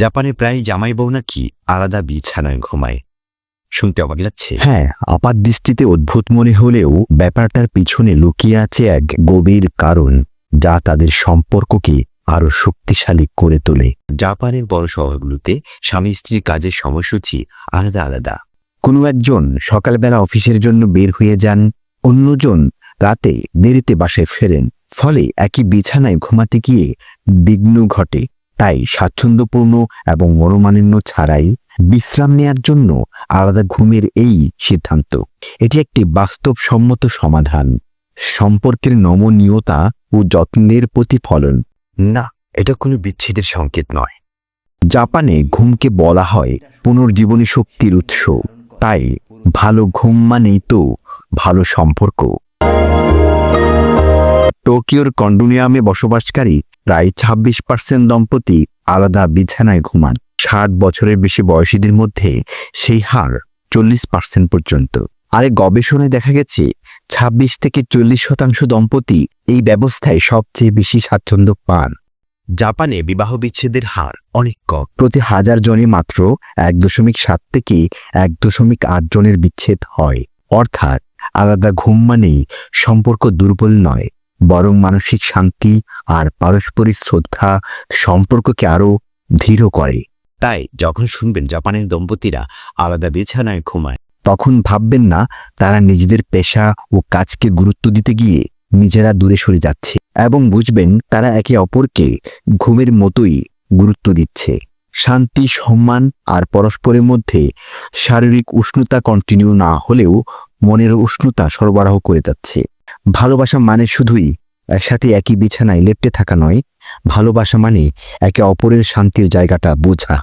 জাপানে প্রায় জামাই বউ নাকি আলাদা বিছানায় ঘুমায়। শুনতে অবাক লাগছে। হ্যাঁ আপাত দৃষ্টিতে অদ্ভুত মনে হলেও ব্যাপারটার পিছনে লুকিয়ে আছে এক গভীর কারণ যা তাদের সম্পর্ককে আরও শক্তিশালী করে তোলে। জাপানের বড় শহরগুলোতে স্বামী স্ত্রীর কাজের সময়সূচি আলাদা আলাদা। কোনো একজন সকালবেলা অফিসের জন্য বের হয়ে যান অন্যজন রাতে দেরিতে বাসায় ফেরেন ফলে একই বিছানায় ঘুমাতে গিয়ে বিঘ্ন ঘটে। তাই স্বাচ্ছন্দ্যপূর্ণ এবং মনোমালিন্য ছাড়াই বিশ্রাম নেয়ার জন্য আলাদা ঘুমের এই সিদ্ধান্ত। এটি একটি বাস্তবসম্মত সমাধান। সম্পর্কের নমনীয়তা ও যত্নের প্রতিফলন। না, এটা কোনো বিচ্ছেদের সংকেত নয়। জাপানে ঘুমকে বলা হয় পুনর্জীবনী শক্তির উৎস। তাই ভালো ঘুম মানেই তো ভালো সম্পর্ক। টোকিওর কন্ডোনিয়ামে বসবাসকারী প্রায় ছাব্বিশ পার্সেন্ট দম্পতি আলাদা বিছানায় ঘুমান। ষাট বছরের বেশি বয়সীদের মধ্যে সেই হার চল্লিশ পার্সেন্ট পর্যন্ত। আরে গবেষণায় দেখা গেছে ২৬ থেকে চল্লিশ শতাংশ দম্পতি এই ব্যবস্থায় সবচেয়ে বেশি স্বাচ্ছন্দ্য পান। জাপানে বিবাহ বিচ্ছেদের হার অনেক কম। প্রতি হাজার জনে মাত্র এক দশমিক সাত থেকে এক দশমিক আট জনের বিচ্ছেদ হয়। অর্থাৎ আলাদা ঘুম মানেই সম্পর্ক দুর্বল নয়। বরং মানসিক শান্তি আর পারস্পরিক শ্রদ্ধা সম্পর্ককে আরও দৃঢ় করে। তাই যখন শুনবেন জাপানের দম্পতিরা আলাদা বিছানায় ঘুমায় তখন ভাববেন না তারা নিজেদের পেশা ও কাজকে গুরুত্ব দিতে গিয়ে নিজেরা দূরে সরে যাচ্ছে এবং বুঝবেন তারা একে অপরকে ঘুমের মতোই গুরুত্ব দিচ্ছে। শান্তি সম্মান আর পরস্পরের মধ্যে শারীরিক উষ্ণতা কন্টিনিউ না হলেও মনের উষ্ণতা সরবরাহ করে যাচ্ছে। ভালোবাসা মানে শুধুই একসাথে একই বিছানায় লেপটে থাকা নয়, ভালোবাসা মানে একে অপরের শান্তির জায়গাটা বোঝা।